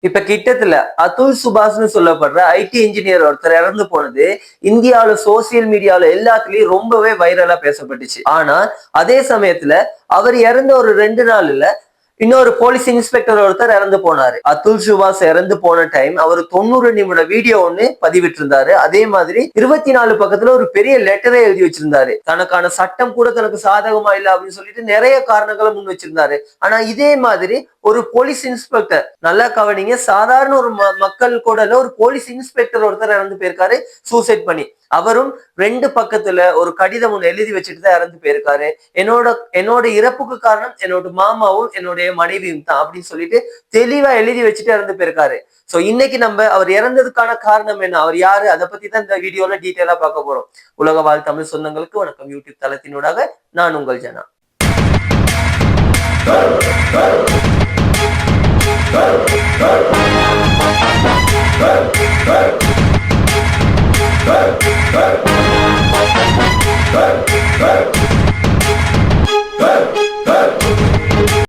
இப்ப கிட்டத்துல அதுல் சுபாஷ்னு சொல்லப்படுற ID engineer ஒருத்தர் இறந்து போனது இந்தியாவில சோசியல் மீடியால எல்லாத்துலயும் ரொம்பவே வைரலா பேசப்பட்டுச்சு. ஆனா அதே சமயத்துல அவர் இறந்த ஒரு ரெண்டு நாள்ல இன்னொரு போலீஸ் இன்ஸ்பெக்டர் ஒருத்தர் இறந்து போனாரு. அதுல் சுபாஷ் இறந்து போன டைம் அவர் தொண்ணூறு நிமிட வீடியோ ஒண்ணு பதிவிட்டு இருந்தாரு அதே மாதிரி இருபத்தி நாலு பக்கத்துல ஒரு பெரிய லெட்டரை எழுதி வச்சிருந்தாரு. தனக்கான சட்டம் கூட தனக்கு சாதகமா இல்லை அப்படின்னு சொல்லிட்டு நிறைய காரணங்களை முன் வச்சிருந்தாரு. ஆனா இதே மாதிரி ஒரு போலீஸ் இன்ஸ்பெக்டர் நல்லா கவனிங்க. சாதாரண ஒரு ம- மக்கள் கூட ஒரு போலீஸ் இன்ஸ்பெக்டர் ஒருத்தர் இறந்து போயிருக்காரு. சூசைட் பண்ணி. அவரும் ரெண்டு பக்கத்துல ஒரு கடிதம் ஒன்று எழுதி வச்சுட்டு தான் இறந்து போயிருக்காரு. என்னோட என்னோட இறப்புக்கு காரணம் என்னோட மாமாவும் என்னுடைய மனைவியும் தான் அப்படின்னு சொல்லிட்டு தெளிவா எழுதி வச்சுட்டு இறந்து போயிருக்காரு. சோ இன்னைக்கு நம்ம அவர் இறந்ததுக்கான காரணம் என்ன? அவர் யாரு? அதை பத்தி தான் இந்த வீடியோல டீட்டெயிலா பார்க்க போறோம். உலக வாழ் தமிழ் சொந்தங்களுக்கு வணக்கம். யூடியூப் தளத்தினூடாக நான் உங்கள் ஜனா.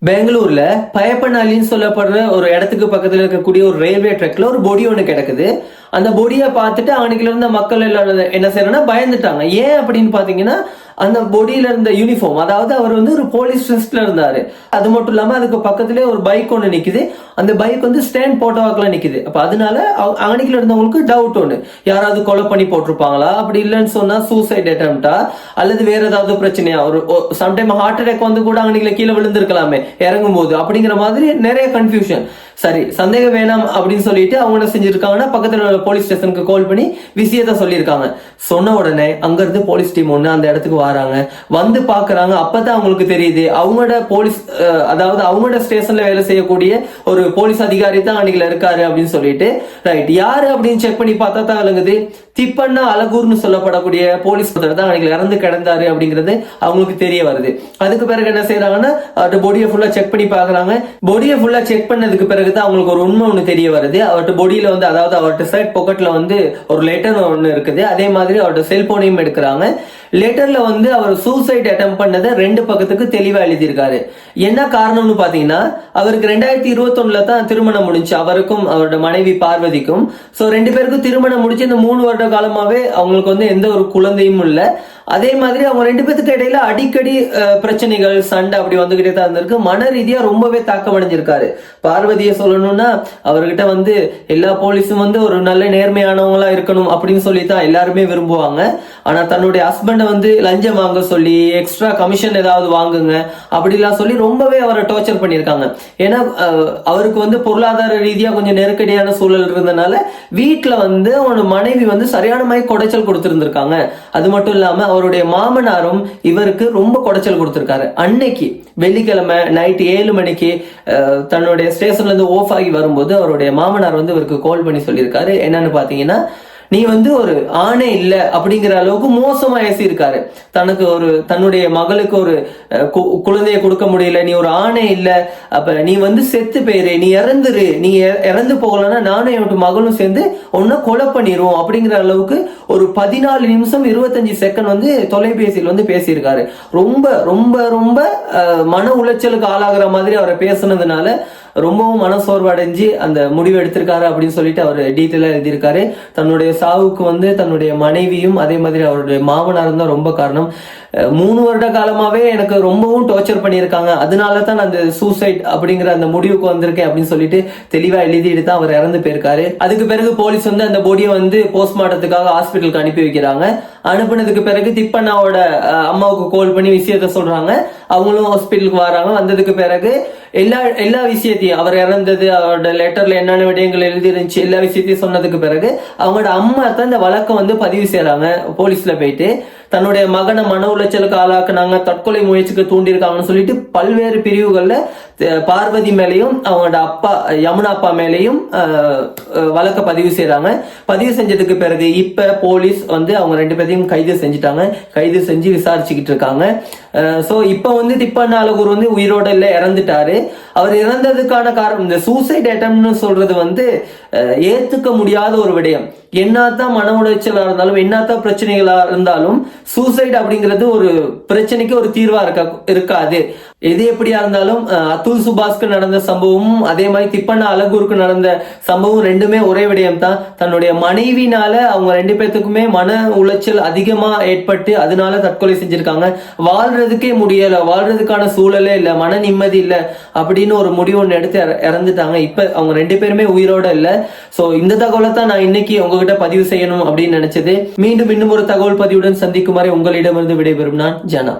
பெங்களூர்ல பயப்பனாலின்னு சொல்லப்படுற ஒரு இடத்துக்கு பக்கத்துல இருக்கக்கூடிய ஒரு ரயில்வே ட்ராக்ல ஒரு பொடி ஒண்ணு கிடக்குது. அந்த பொடியை பார்த்துட்டு அன்னைக்குல இருந்த மக்கள் எல்லாரும் என்ன செய்யறோம்னா பயந்துட்டாங்க. ஏன் அப்படின்னு பாத்தீங்கன்னா அந்த பொடியில இருந்த யூனிஃபார்ம் அதாவது அவர் வந்து ஒரு போலீஸ் ட்ரெஸ்ல இருந்தாரு. அது மட்டும் இல்லாம அதுக்கு பக்கத்துலயே ஒரு பைக் ஒண்ணு நிக்குது. அந்த பைக் வந்து ஸ்டாண்ட் போட்டோவாக்கில் நிக்குது. அப்ப அதனால அன்னைக்குல இருந்தவங்களுக்கு டவுட் ஒண்ணு. யாராவது கொலை பண்ணி போட்டிருப்பாங்களா? அப்படி இல்லைன்னு சொன்னா சூசைட் அட்டம்ப்டா அல்லது வேற ஏதாவது பிரச்சனையா? ஒரு சம்டைம் ஹார்ட் அட்டாக் வந்து கூட அன்னைக்குல கீழே விழுந்திருக்கலாமே இறங்கும் போது அப்படிங்கிற மாதிரி நிறைய கன்ஃபியூஷன் சரி சந்தேகம் வேணாம் அப்படின்னு சொல்லிட்டு அவங்க என்ன செஞ்சிருக்காங்கன்னா பக்கத்துல உள்ள போலீஸ் ஸ்டேஷனுக்கு கால் பண்ணி விஷயத்த சொல்லியிருக்காங்க. சொன்ன உடனே அங்க இருந்து போலீஸ் டீம் ஒண்ணு அந்த இடத்துக்கு வராங்க. வந்து பாக்குறாங்க. அப்பதான் அவங்களுக்கு தெரியுது. அவங்களோட போலீஸ் அதாவது அவங்களோட ஸ்டேஷன்ல வேலை செய்யக்கூடிய ஒரு போலீஸ் அதிகாரி தான் அன்னைக்குல இருக்காரு அப்படின்னு சொல்லிட்டு ரைட் யாரு அப்படின்னு செக் பண்ணி பார்த்தா தான் விளங்குது. திப்பண்ணா அழகூர்னு சொல்லப்படக்கூடிய போலீஸ் தான் அன்னைக்கு இறந்து கிடந்தாரு அப்படிங்கிறது அவங்களுக்கு தெரிய வருது. அதுக்கு பிறகு என்ன செய்யறாங்கன்னா அவர்கிட்ட பொடியை ஃபுல்லா செக் பண்ணி பாக்குறாங்க பொடியை ஃபுல்லா செக் பண்ணதுக்கு பிறகு தான் அவங்களுக்கு ஒரு உண்மை ஒன்று தெரிய வருது. அவர்கிட்ட பொடியில் வந்து அதாவது அவர்கிட்ட சைட் பாக்கெட்ல வந்து ஒரு லெட்டர் ஒன்று இருக்குது. அதே மாதிரி அவர்கிட்ட செல்போனையும் எடுக்கிறாங்க. லெட்டர்ல வந்து அவர் சூசைட் அட்டம் பண்ணதை ரெண்டு பக்கத்துக்கு தெளிவாக எழுதியிருக்காரு. என்ன காரணம்னு பார்த்தீங்கன்னா அவருக்கு ரெண்டாயிரத்தி இருபத்தொன்னுல தான் திருமணம் முடிஞ்சு அவருக்கும் அவரோட மனைவி பார்வதிக்கும். ஸோ ரெண்டு பேருக்கும் திருமணம் முடிச்சு இந்த மூணு வருட காலமாகவே அவங்களுக்கு வந்து எந்த ஒரு குழந்தையும் இல்லை. அதே மாதிரி அவங்க ரெண்டு பேத்துக்கு இடையில அடிக்கடி பிரச்சனைகள் சண்டை அப்படி வந்துகிட்டே தான் இருந்திருக்கு. மன ரீதியா ரொம்பவே தாக்கமடைஞ்சிருக்காரு. பார்வதியை சொல்லணும்னா அவர்கிட்ட வந்து எல்லா போலீஸும் வந்து ஒரு நல்ல நேர்மையானவங்களா இருக்கணும் அப்படின்னு சொல்லி தான் எல்லாருமே விரும்புவாங்க. ஆனா தன்னுடைய ஹஸ்பண்டை வந்து லஞ்சம் வாங்க சொல்லி எக்ஸ்ட்ரா கமிஷன் ஏதாவது வாங்குங்க அப்படிலாம் சொல்லி ரொம்பவே அவரை டோர்ச்சர் பண்ணியிருக்காங்க. ஏன்னா அவருக்கு வந்து பொருளாதார ரீதியா கொஞ்சம் நெருக்கடியான சூழல் இருந்தனால வீட்டுல வந்து அவனோட மனைவி வந்து சரியான மாதிரி குடைச்சல் கொடுத்திருந்திருக்காங்க. அது மட்டும் இல்லாம அவருடைய மாமனாரும் இவருக்கு ரொம்ப குடைச்சல் கொடுத்துருக்காரு. அன்னைக்கு வெள்ளிக்கிழமை நைட் ஏழு மணிக்கு அஹ், தன்னுடைய ஸ்டேஷன்ல இருந்து ஓஃப் ஆகி வரும்போது அவருடைய மாமனார் வந்து இவருக்கு கால் பண்ணி சொல்லியிருக்காரு. என்னன்னு பாத்தீங்கன்னா நீ வந்து ஒரு ஆணை இல்லை அப்படிங்கிற அளவுக்கு மோசமா ஏசியிருக்காரு. தனக்கு ஒரு தன்னுடைய மகளுக்கு ஒரு அஹ், கு- குழந்தைய கொடுக்க முடியல. நீ ஒரு ஆணை இல்லை. அப்ப நீ வந்து செத்து போயிரு. நீ இறந்துரு. நீ இறந்து போகலன்னா நானும் என்னோட மகளும் சேர்ந்து உன்னை கொலை பண்ணிடுவோம் அப்படிங்கிற அளவுக்கு ஒரு பதினாலு நிமிஷம் இருபத்தஞ்சு செகண்ட் வந்து தொலைபேசியில் வந்து பேசியிருக்காரு. ரொம்ப ரொம்ப ரொம்ப அஹ், மன உளைச்சலுக்கு ஆளாகிற மாதிரி அவரை பேசுனதுனால ரொம்பவும் மனசோர்வடைஞ்சு அந்த முடிவு எடுத்திருக்காரு அப்படின்னு சொல்லிட்டு அவர் டீட்டெயிலாக எழுதியிருக்காரு. தன்னுடைய சாவுக்கு வந்து தன்னுடைய மனைவியும் அதே மாதிரி அவருடைய மாமனாரும் தான் ரொம்ப காரணம். மூணு வருட காலமாவே எனக்கு ரொம்பவும் டார்ச்சர் பண்ணியிருக்காங்க. அதனால தான் நான் அந்த சூசைட் அப்படிங்கிற அந்த முடிவுக்கு வந்திருக்கேன் அப்படின்னு சொல்லிட்டு தெளிவா எழுதிட்டு தான் அவர் இறந்து போயிருக்காரு. அதுக்கு பிறகு போலீஸ் வந்து அந்த பொடியை வந்து போஸ்ட்மார்ட்டத்துக்காக ஹாஸ்பிட்டலுக்கு அனுப்பி வைக்கிறாங்க. அனுப்புனதுக்கு பிறகு திப்பண்ணாவோட அம்மாவுக்கு கால் பண்ணி விஷயத்த சொல்றாங்க. அவங்களும் ஹாஸ்பிட்டலுக்கு வராங்க. வந்ததுக்கு பிறகு எல்லா எல்லா விஷயத்தையும் அவர் இறந்தது அவரோட லெட்டர்ல என்னென்ன விடயங்கள் எழுதி இருந்துச்சு எல்லா விஷயத்தையும் சொன்னதுக்கு பிறகு அவங்களோட அம்மா தான் இந்த வழக்கம் வந்து பதிவு செய்யறாங்க போலீஸ்ல போயிட்டு. தன்னுடைய மகனை மன உளைச்சலுக்கு ஆளாக்குனாங்க தற்கொலை முயற்சிக்கு தூண்டியிருக்காங்கன்னு சொல்லிட்டு பல்வேறு பிரிவுகளில் பார்வதி மேலேயும் அவங்களோட அப்பா யமுனா அப்பா மேலேயும் வழக்க பதிவு செய்கிறாங்க பதிவு செஞ்சதுக்கு பிறகு இப்போ போலீஸ் வந்து அவங்க ரெண்டு பேரையும் கைது செஞ்சுட்டாங்க. கைது செஞ்சு விசாரிச்சுக்கிட்டு இருக்காங்க. ஸோ இப்போ வந்து திப்பண்ண அழகூர் வந்து உயிரோட இல்லை இறந்துட்டாரு. அவர் இறந்ததுக்கான காரணம் இந்த சூசைட் அட்டம்னு சொல்றது வந்து ஏத்துக்க முடியாத ஒரு விடயம். என்னத்தான் மன உளைச்சலா இருந்தாலும் என்னத்தான் பிரச்சனைகளா இருந்தாலும் சூசைட் அப்படிங்கிறது ஒரு பிரச்சனைக்கு ஒரு தீர்வா இருக்க இருக்காது. எது எப்படியா இருந்தாலும் அத்துல் சுபாஷ்க்கு நடந்த சம்பவமும் அதே மாதிரி திப்பண்ண அழகூருக்கு நடந்த சம்பவம் ரெண்டுமே ஒரே விடயம் தான் தன்னுடைய மனைவினால அவங்க ரெண்டு பேர்த்துக்குமே மன உளைச்சல் அதிகமா ஏற்பட்டு அதனால தற்கொலை செஞ்சிருக்காங்க. வாழ்றதுக்கே முடியல வாழ்றதுக்கான சூழலே இல்ல மன நிம்மதி இல்ல அப்படின்னு ஒரு முடிவு ஒன்று எடுத்து இறந்துட்டாங்க. இப்ப அவங்க ரெண்டு பேருமே உயிரோட இல்ல. சோ இந்த தகவலை தான் நான் இன்னைக்கு உங்ககிட்ட பதிவு செய்யணும் அப்படின்னு நினைச்சது. மீண்டும் இன்னும் ஒரு தகவல் பதிவுடன் சந்திக்குமாறு உங்களிடமிருந்து விடைபெறும் நான் ஜனா.